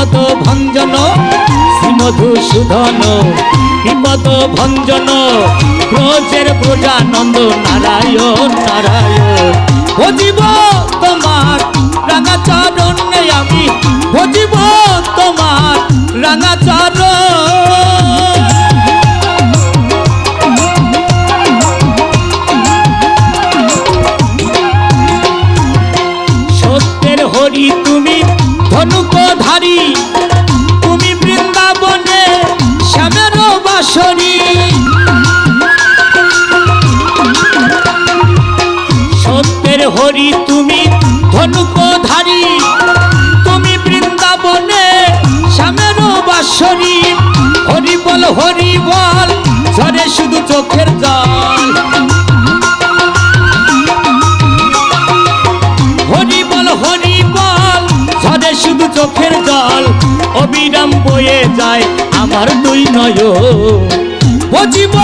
বিপদ ভঞ্জন, শ্রীমধুসূদন বিপদ ভঞ্জন, ব্রজের ব্রজানন্দ নারায়ণ নারায়ণ। ভজিব তোমার রাঙা চরণে আমি ভজিব তোমার রাঙা চরণ হরি তুমি ধনুক শ্যামের সত্যের হরি তুমি ধনুক ধারি তুমি বৃন্দাবনে শ্যামের বাসরি হরি বল হরি বল, ঝরে শুধু চোখের জল। হরি বল হরি বল, ঝরে শুধু চোখের জল। অবিরাম বয়ে যায় আমার দুই নয় ভজিব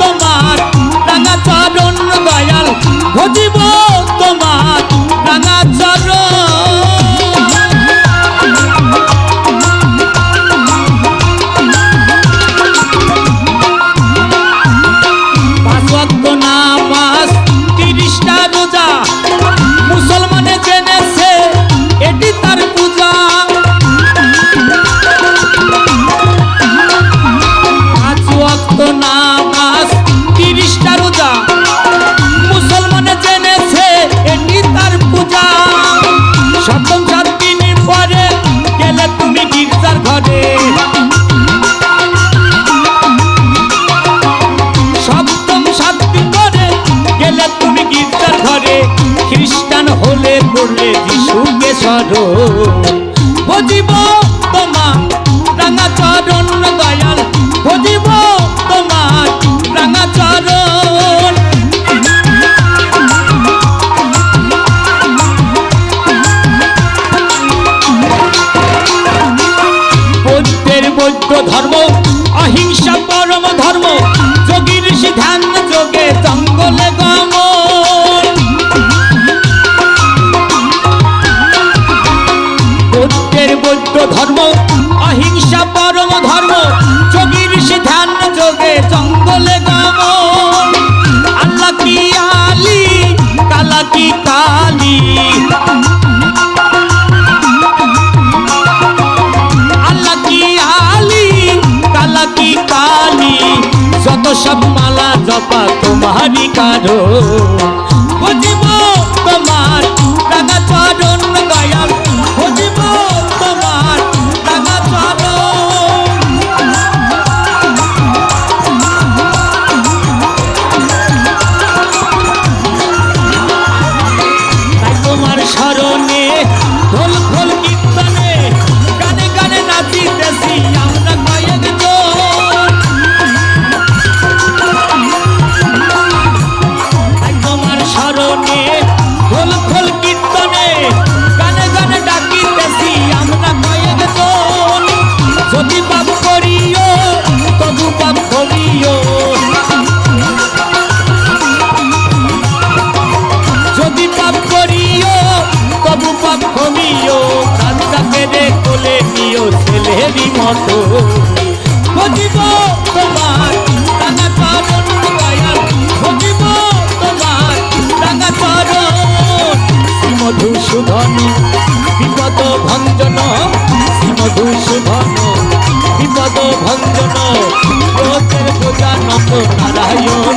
তোমার হলে করলে যিশুকে সরো ভজিব তোমার বৌদ্ধ ধর্ম, অহিংসা পরম ধর্ম যোগী ঋষি ধ্যান যোগে জঙ্গলে গমন আল্লাহ কি আলী, কালা কি কালী? আল্লাহ কি আলী, কালা কি কালী? যত সব মালা জপা তোমারই কারও। মতো। বুঝিব তোমার রাঙা চরণ বুঝিব তোমার রাঙা চরণ, শ্রীমধুসূদন, বিপদ ভঞ্জন, শ্রীমধুসূদন, বিপদ ভঞ্জন নারায়ণ।